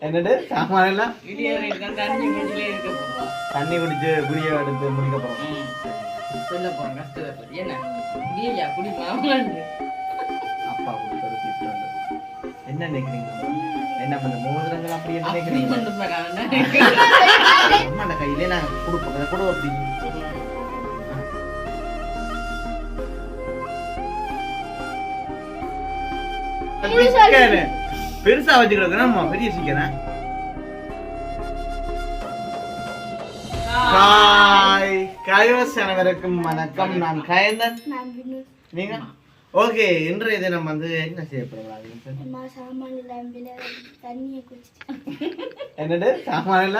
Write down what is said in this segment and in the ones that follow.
என்னது? சாமான் எல்லாம் தண்ணி குடிச்சு குடிய எடுத்து முடிக்க போறோம். ம். சொல்ல போறோம் கஷ்டத்தை பத்தி என்ன? குடியா? குடி அப்பா. என்ன நினைக்கிறீங்க? என்ன பண்ண மோதிரங்கள் அப்படி என்ன நினைக்கிறீங்க? அம்மாண்ட கையிலே நான் கொடுப்போம் அதை கொடு அப்படி. பெருசா வச்சுக்கிறதுனா பெரிய சிக்கனா? காயோஸ் அனைவருக்கும் வணக்கம். நான் கயந்தன். நீங்க? ஓகே இன்றைய தினம் வந்து என்ன செய்ய என்னது? சாமான்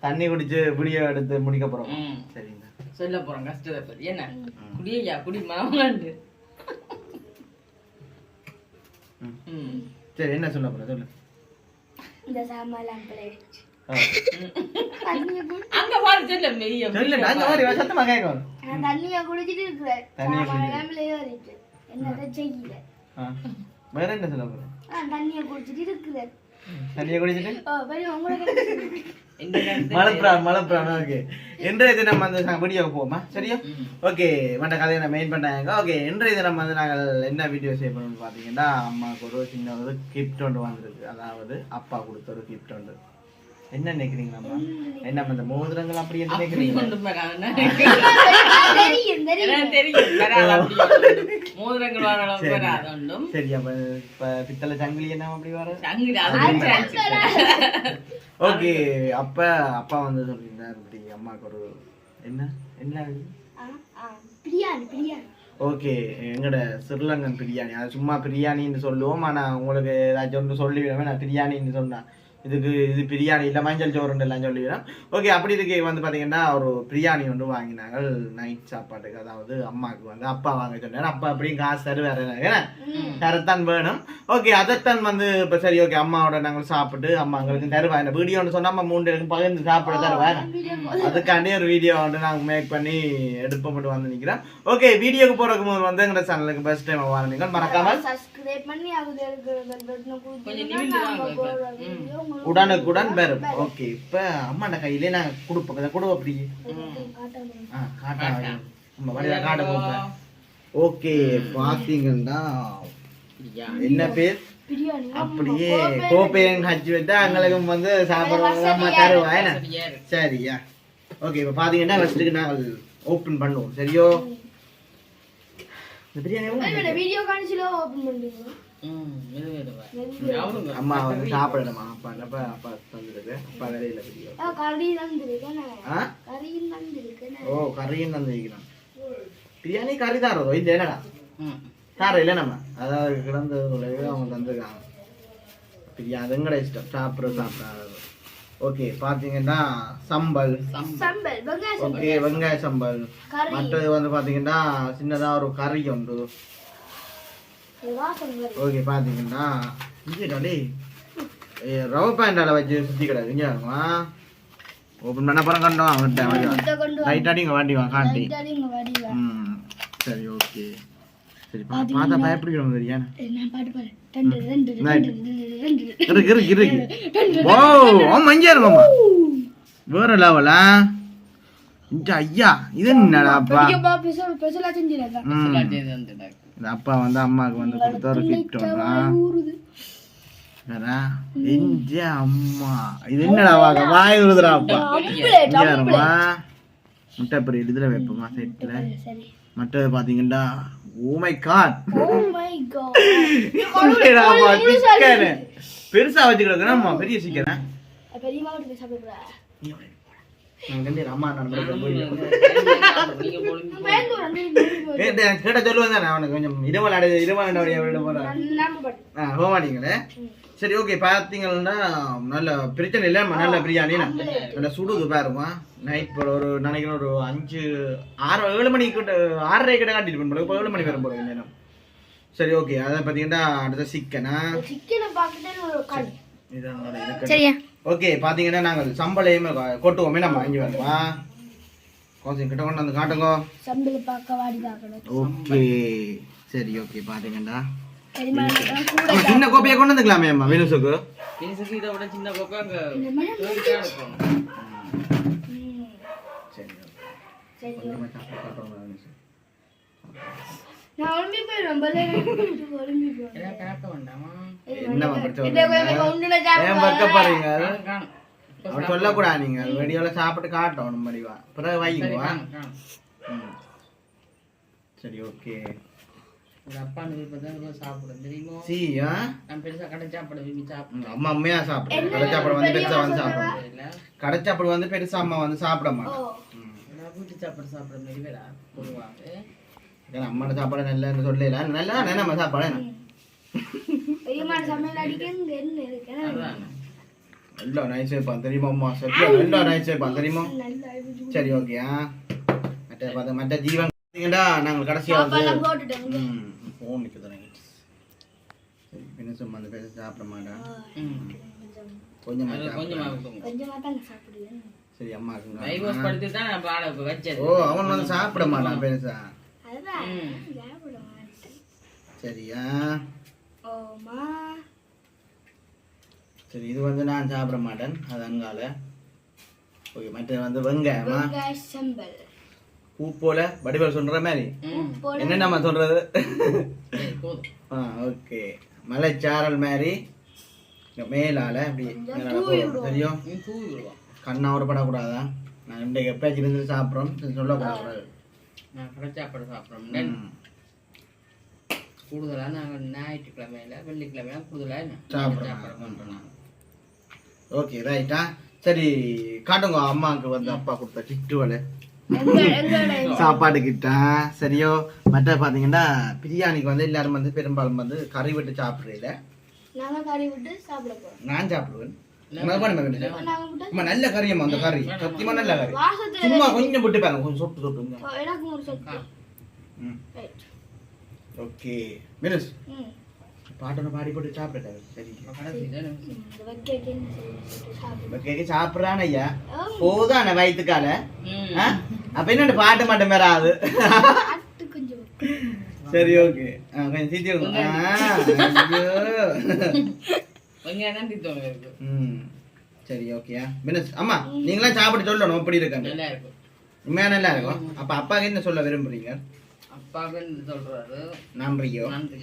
தண்ணி குடிச்சு குடிய எடுத்து முடிக்க போறோம். சரிங்க. சொல்ல போறோம் கஷ்டத்தை பத்தி. என்ன? குடியா குடி மாமலாண்டு ம். ம். சரி என்ன சொல்ல போற? சொல்லு. இந்த சாமான் அங்க பாரு சொல்ல மெய்ய சொல்லு நாங்க மாதிரி சத்தமா கேட்கும் நான் தண்ணியை குடிச்சிட்டு இருக்கிறேன் தண்ணியை சாமான் என்னதை செய்யல. வேற என்ன சொல்ல போற? நான் தண்ணியை குடிச்சிட்டு இருக்கிறேன் தண்ணியை குடிச்சிட்டு? மலப்புறான் மலப்புறான் ஓகே. இன்றைய தினம் வந்து நாங்கள் வீடியோக்கு போவோமா? சரியா. ஓகே மற்ற கதையை நான் மெயின் பண்ணாங்க ஓகே இன்றைய தினம் வந்து நாங்கள் என்ன வீடியோ செய்ய போறோம்னு பார்த்தீங்கன்னா அம்மாவுக்கு ஒரு சின்ன ஒரு கிஃப்ட் ஒன்று வந்திருக்கு. அதாவது அப்பா கொடுத்த ஒரு கிஃப்ட் ஒன்று. என்ன நினைக்கிறீங்க அம்மா என்ன இந்த மோதிரங்கள் அப்படி என்ன அப்படி நினைக்கிறீங்க அப்படி சரி அப்ப பித்தளை சங்கிலி என்ன அப்படி வர. ஓகே அப்ப அப்பா வந்து சொல்லியிருந்தார் இப்படி அம்மாவுக்கு ஒரு என்ன என்ன பிரியாணி பிரியாணி. ஓகே எங்கட ஸ்ரீலங்கன் பிரியாணி. அது சும்மா பிரியாணின்னு சொல்லுவோம் ஆனா உங்களுக்கு ஏதாச்சும் ஒன்று சொல்லிவிடுவேன் நான் பிரியாணின்னு சொன்னேன் இதுக்கு இது பிரியாணி இல்லை மஞ்சள் சோறுன்னு எல்லாம் சொல்லிவிடும் ஓகே அப்படி இதுக்கு வந்து பார்த்தீங்கன்னா ஒரு பிரியாணி ஒன்று வாங்கினாங்க நைட் சாப்பாட்டுக்கு. அதாவது அம்மாவுக்கு வந்து அப்பா வாங்க சொன்னார். அப்பா அப்படியும் காசு தருவார் ஏன்னா தரத்தான் வேணும். ஓகே அதைத்தான் வந்து இப்போ சரி ஓகே அம்மாவோட நாங்கள் சாப்பிட்டு அம்மா எங்களுக்கு தருவாங்க இந்த வீடியோன்னு சொன்னா அம்மா மூணு பேருக்கு பகிர்ந்து சாப்பிட தருவாங்க அதுக்காண்டி ஒரு வீடியோ வந்து நாங்கள் மேக் பண்ணி எடுப்போம் மட்டும் வந்து நிற்கிறோம் ஓகே வீடியோக்கு போறதுக்கு முதல் வந்து எங்க சேனலுக்கு ஃபர்ஸ்ட் டைம் வாங்க மறக்காம நாங்க உடனுக்குடன் வரும் ஓகே இப்போ அம்மாண்ட கையிலே நாங்கள் கொடுப்போம் கொடுவோம் அப்படி. காட்டணும். ஆ காட்டா. நம்ம வழியா காட்ட போப்பேன் ஓகே பார்த்தீங்கன்னா பிரியாணி. என்ன பேர்? பிரியாணி. அப்படியே கோப்பையன் ஹச்சு வச்சா எங்களுக்கும் வந்து சாப்பிடுவாங்க. அம்மா தருவா. என்ன? சரியா. ஓகே இப்போ பார்த்தீங்கன்னா ஃபஸ்ட்டுக்கு நாங்கள் ஓப்பன் பண்ணுவோம். சரியோ இந்த பிரியாணி எவ்வளவு இந்த வீடியோ காணிச்சுல ஓபன். அம்மா வந்து சாப்பிடணுமா? அப்பா அப்பா அப்பா தந்துருக்கு? அப்பா வேலையில ஓ கறியும் தந்துருக்கிறான். பிரியாணி கறி தாரதோ இது என்னடா? ம். தார இல்லை நம்ம. அதாவது கிடந்த அவங்க தந்துருக்காங்க. பிரியாணி அதுங்கட இஷ்டம். சாப்பிட்ற சாப்பிட்றாங்க ஓகே பார்த்தீங்கன்னா சம்பல். ஓகே வெங்காய சம்பல். மற்றது வந்து பார்த்தீங்கன்னா சின்னதாக ஒரு கறி உண்டு. ஓகே பார்த்தீங்கன்னா இங்கே ரவ பேண்டால வச்சு சுற்றி கிடக்கு. இங்கே ஓப்பன் பண்ண அப்புறம் கண்டோம் அவன்கிட்ட கொண்டு ரைட் அடி இங்கே வாண்டி வா காட்டி வந்தாடிங்க வடிவா ம் சரி ஓகே சரி பார்த்தா பயப்படுகிறோம் தெரியா என்ன பாட்டு பாரு ரெண்டு ரெண்டு Right. ரெண்டு ரெண்டு ரெண்டு இருக்கு இருக்கு இருக்கு ஓ ஓ மஞ்சள் மாமா வேற லெவலா இந்த ஐயா இது என்னடாப்பா அப்பா வந்து அம்மாவுக்கு வந்து கொடுத்த ஒரு கிஃப்ட் எஞ்ச அம்மா. இது என்னடா வாங்க வாய் இங்க வருமா முட்டை பொரியல் இதுல வைப்போமா செட்ல சரி. மற்றது பாத்தீங்கன்னா oh my god oh my god பெருசா வச்சுக்கிறோம் அம்மா பெரிய சிக்கனா பெரியம்மா வீட்டுக்கு அம்மா நான் கேட்ட சொல்லுவேன் தானே அவனுக்கு கொஞ்சம் இருமல் அடை இருமல் அடைய விட போறேன். போமாட்டீங்களே சரி ஓகே பார்த்தீங்கன்னா நல்ல பிரச்சனை இல்லை நல்ல பிரியாணி நல்ல சுடுது பாருமா நைட் ஒரு நினைக்கிறேன் ஒரு அஞ்சு ஆறு ஏழு மணி கிட்ட ஆறரை கிட்ட காட்டிட்டு போல இப்போ ஏழு மணி வரும் போல நேரம். சரி ஓகே அதை பார்த்தீங்கன்னா அடுத்த சிக்கனா? சிக்கனை பார்த்துட்டு சரியா. ஓகே பார்த்தீங்கன்னா நாங்கள் சம்பளையுமே கொட்டுவோமே நம்ம வாங்கி வருமா கொஞ்சம் கிட்ட கொண்டு வந்து காட்டுங்க. சம்பள பார்க்க வாடி பார்க்கணும். ஓகே சரி ஓகே அம்மா, சின்ன கோப்பையை கொண்டு வந்துக்கலாமே அம்மா வினுசுக்கு இதை விட சின்ன கோப்பை அங்க. நான் ஒளிம்பி போயிடுவேன் என்னம்மா பக்க பாருங்க? அவர் சொல்லக்கூடாது நீங்க. வெடியோல சாப்பிட்டு காட்டணும் மடிவா. பிறகு. ம். சரி ஓகே. அப்பா சாப்பிடும் தெரியுமோ? நான் பெருசா கடை சாப்பாடு விரும்பி சாப்பிடுவேன் அம்மா அம்மையா சாப்பிடுறேன் கடை சாப்பாடு வந்து பெருசா வந்து சாப்பிடுறேன் இல்ல கடை சாப்பாடு வந்து பெருசா அம்மா வந்து சாப்பிட ஓ. மாட்டேன் வீட்டு சாப்பாடு சாப்பிடுற மாதிரி வேற பொதுவாக ஏன்னா அம்மாட சாப்பாடு நல்லன்னு சொல்லல. நல்லா நம்ம சாப்பாடு பெரியம்மா சமையல் அடிக்க இங்க என்ன இருக்கு அதான். நல்லா நைஸ் வைப்பான் தெரியுமா அம்மா? சரி நல்லா நைஸ் வைப்பான் தெரியுமா? நல்லா இருக்கு. சரி ஓகே மற்ற பார்த்து மற்ற ஜீவன் நாங்கள் கடைசியாக வந்து ஃபோன் நிற்குது சும்மா அந்த பேச சாப்பிட மாட்டேன் ம். கொஞ்சம். சரி அம்மா ஓ அவன் வந்து சாப்பிட மாட்டான் பெருசா. சரியா ஓமா சரி இது வந்து நான் சாப்பிட மாட்டேன். அது அங்கால. ஓகே மற்ற வந்து வெங்காயமா? வெங்காய சம்பல். பூ போல வடிவல் சொல்ற மாதிரி. என்ன நம்ம சொல்றது? ஆ ஓகே. மலைச்சாரல் மாதிரி. மேலால அப்படி. தெரியும்? கண்ணா ஒரு படக்கூடாதா? நான் இன்றைக்கு எப்பயாச்சும் இருந்து சாப்பிட்றோம். சொல்லக்கூடாது. நான் கடை சாப்பாடு சாப்பிட்றோம். ம். கூடுதலா நாங்கள் ஞாயிற்றுக்கிழமையில வெள்ளிக்கிழமையில கூடுதலா சாப்பிடுறோம். ஓகே ரைட்டா சரி காட்டுங்க அம்மாவுக்கு வந்து அப்பா கொடுத்த கிட்டுவலை சாப்பாடு கிட்டா சரியோ? மற்ற பார்த்தீங்கன்னா பிரியாணிக்கு வந்து எல்லாரும் வந்து பெரும்பாலும் வந்து கறி விட்டு சாப்பிட்றதில்ல நாங்க கறி விட்டு சாப்பிட போறோம். நான் சாப்பிடுவேன். நல்ல கறியம்மா அந்த கறி. சத்தியமா நல்ல கறி. சும்மா கொஞ்சம் விட்டு பாருங்க கொஞ்சம் சொட்டு சொட்டு ஓ, எனக்கு ஒரு சொத்து ம் ரைட் ஓகே மினிஸ் பாட்டோட பாடி போட்டு சாப்பிட்டாரு சரி சாப்பிட்றான் ஐயா. போதான வயிற்றுக்கால? அப்ப என்னோட பாட்டு மட்டும் வராது சரி ஓகே கொஞ்சம் சரி ஓகேயா மினிஸ் அம்மா நீங்களாம் சாப்பிட்டு சொல்லணும் எப்படி இருக்காங்க உண்மையா நல்லா இருக்கும் அப்ப அப்பாவுக்கு என்ன சொல்ல விரும்புறீங்க என்ன சொல்றாரு. நன்றியோ? நன்றி.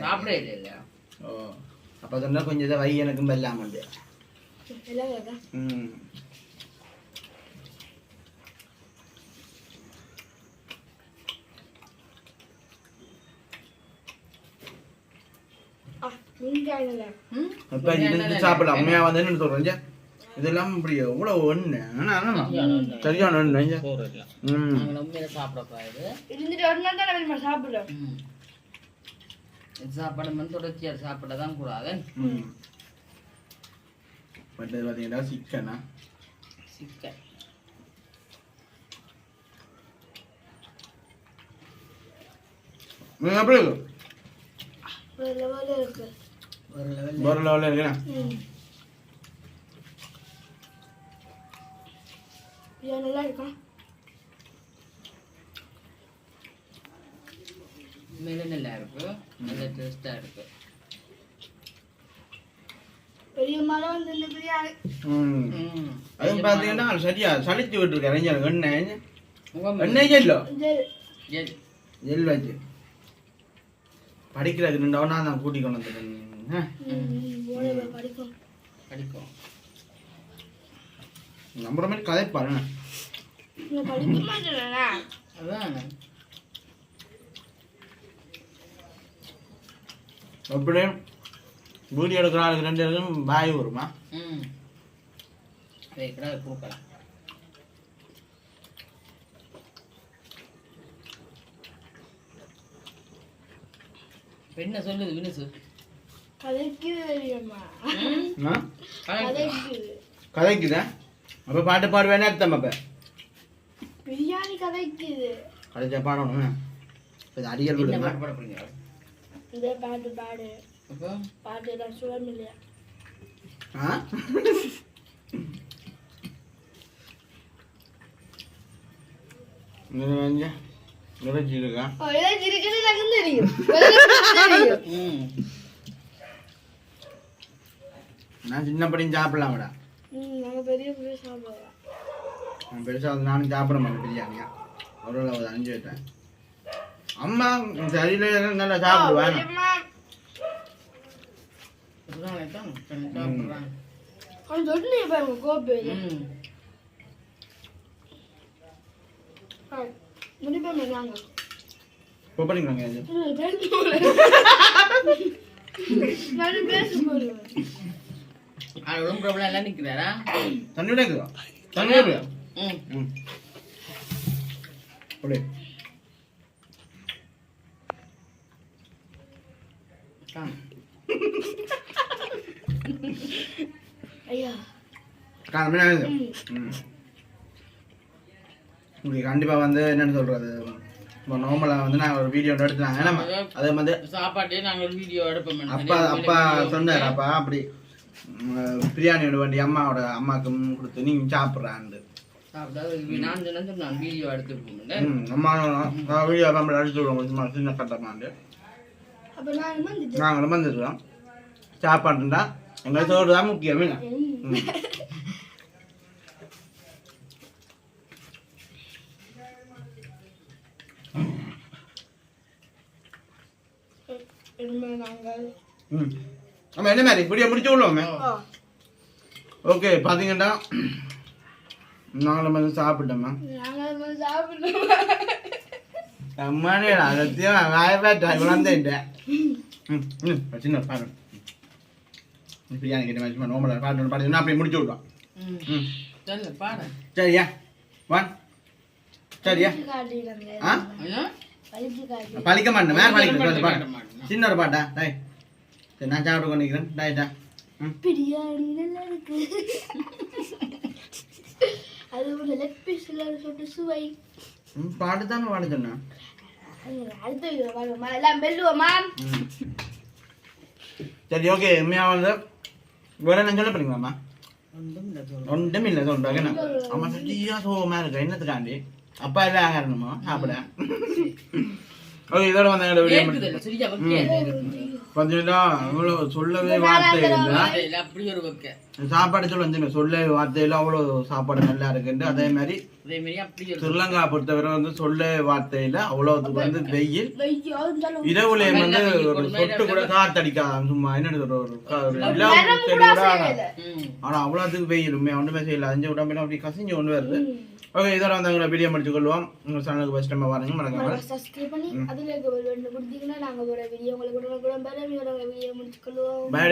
சாப்பிட இல்லை இல்லையா ஓ அப்ப சொன்னா கொஞ்சம் இதை வை எனக்கும் வெல்லாம் வந்து ம்? அப்ப இது சாப்பிடலாம். உண்மையா வந்து சொல்றேன்? இதெல்லாம் இப்படி எவ்வளவு ஒண்ணு? ஆனா, சரியான ஒண்ணு ஐயா. சோறு இல்லை. ம். சாப்பிடுறோம் சாப்பாடு வந்து தொடர்ச்சியாக சாப்பிட தான் கூடாது. ம். பட் பார்த்தீங்கன்னா சிக்கனா? சிக்கன். எப்படி இருக்கு. ஒரு லெவலில் இருக்கு ஒரு லெவல் ஒரு லெவலில் இருக்குண்ணா இது நல்லா இருக்கா? மேலே நல்லா இருக்கு. நல்ல டேஸ்டாக இருக்கு. பெரிய மலை வந்து இந்த பிரியாணி. ம். ம். அது பார்த்தீங்கன்னா சரியா சளிச்சு விட்டுருக்காரு எண்ணெய் எண்ணெய். எண்ணெய் ஜெல்லோ? ஜெல். வச்சு. படிக்கிறதுக்கு ரெண்டவனா நான் கூட்டி கொண்டு வந்துட்டேன் மூளை படிக்கும். நம்புற மாதிரி கதை பாருங்க. அதான். அப்படியே வீடியோ எடுக்கிற ஆளுக்கு ரெண்டு பேருக்கும் பாய் வருமா? ம். கொடுக்கலாம். என்ன சொல்லுது வினுசு? கதைக்கு தெரியுமா? ம்? ஆ? கதைக்கு கதைக்குதா? அப்போ பாட்டு பாடுவேனே அர்த்தம் அப்போ? பிரியாணி கதைக்குது. கதைச்சா பாடணும் இது விடுங்க. பாட்டு பாட போறீங்க. பாட்டு பாடு. அப்போ? பாட்டு எல்லாம் சுகம் இல்லையா? ஆ? நான் சின்ன படியும் சாப்பிடலாம்டா ம் நாங்க பெரிய பெரிய சாப்பிடுவோம் நான் பெருசாக வந்து நானும் சாப்பிட மாட்டேன் பிரியாணியா. ஒரு அளவு அஞ்சு வைட்டேன் அம்மா சரியில்லை நல்லா சாப்பிடுவேன் அவன் சொன்னே பாருங்க கோப்பை ம் முடிப்பேன் நாங்க இப்போ பண்ணிக்கலாங்க இது நான் பேச போடுவேன். அது ஒன்றும் ப்ராப்ளம் எல்லாம் நிற்கிறாரா தண்ணி விடாக்குதா தண்ணி விடு. ம். ம். அப்படி காம் ஐயா. காரணமே நான் ம். உங்களுக்கு கண்டிப்பாக வந்து என்னன்னு சொல்கிறது இப்போ நார்மலாக வந்து நான் ஒரு வீடியோ எடுத்துனாங்க அதே மாதிரி சாப்பாட்டே நாங்கள் ஒரு வீடியோ எடுப்போம். அப்பா அப்பா சொன்னார் அப்பா அப்படி. ம், பிரியாணி விட வேண்டிய அம்மாவோட அம்மாவுக்கு கொடுத்து நீங்கள் சொன்னான் வீடியோ நம்ம அடிச்சு விடுவோம் சின்ன கட்டமாண்டு நாங்களும் வந்துருக்கோம் சாப்பாடுண்டா எங்களுக்கு சோறு தான் முக்கியம் என்ன? ம் இனிமே நாங்கள் ம் ஆமாம் என்ன மாதிரி? இப்படியே முடிச்சு விடுவோமே ஆ. ஓகே பார்த்தீங்கன்னா நாங்களும் வந்து வந்து சாப்பிடுவோம் அம்மானே அகத்தியம் வாய்ப்பாட்டா குழந்தைன்ட்ட ம் சின்ன பாரு பிரியாணி கிட்ட சும்மா நோம்பல பாட்டு பாட்டு அப்படியே முடிச்சு விடுவோம் ம். சரியா? ஒன் சரியா? ஆ? பழிக்க மாட்டேன் வேற பழிக்க. சின்ன ஒரு பாட்டா டாய் சரி நான் சாப்பிட்டு கொண்டிருக்கிறேன் டாய்டா ம்? பிரியாணி நல்லா இருக்கு? அது ஒரு லெக் பீஸ்ல சொல்லிட்டு சுவை. ம் பாட்டு தானே பாட சொன்னேன் அடுத்த வீடியோ பாருமா எல்லாம் வெல்லுவோமா ம். சரி ஓகே உண்மையாக வந்து வேற என்ன சொல்ல போறீங்களாம்மா ஒன்றும் இல்லை சொல்றாங்க அம்மா சரியா சோகமாக இருக்கு? என்னத்துக்காண்டி? அப்பா எல்லாம் ஆகணுமா சாப்பிட? ஓகே இதோட வந்து எங்களோட வீடியோ கேட்குதில்ல சரியா வைக்க பார்த்தீங்கன்னா அவ்வளோ சொல்லவே வார்த்தை இல்லை. அப்படி ஒரு சாப்பாடு சொல்ல வந்து சொல்லவே வார்த்தையில் அவ்வளோ சாப்பாடு நல்லா இருக்குன்ட்டு. அதே மாதிரி ஸ்ரீலங்கா பொறுத்தவரை வந்து சொல்ல வார்த்தையில் அவ்வளோத்துக்கு வந்து வெயில். இரவுல வந்து ஒரு சொட்டு கூட காத்தடிக்காது சும்மா என்ன சொல்ற ஒரு கா- ஒரு நிலவு செடி கூட ஆகாது. ம் ஆனா அவ்வளோத்துக்கு வெயில். உண்மையா ஒன்றுமே செய்யல. அஞ்சு உடம்புல அப்படி கசிஞ்சு கொண்டு வருது. ஓகே இதோட வந்து எங்களை வீடியோ முடிச்சு கொள்வோம் உங்க சேனலுக்கு ஃபர்ஸ்ட் டைம் பாருங்க மறக்காம. சப்ஸ்கிரைப் பண்ணி அதுல இருக்க bell button கொடுத்தீங்கன்னா நாங்க ஒரு வீடியோ உங்களுக்கு கூட கூட வீடியோ முடிச்சுக்கொள்வோம் Bye.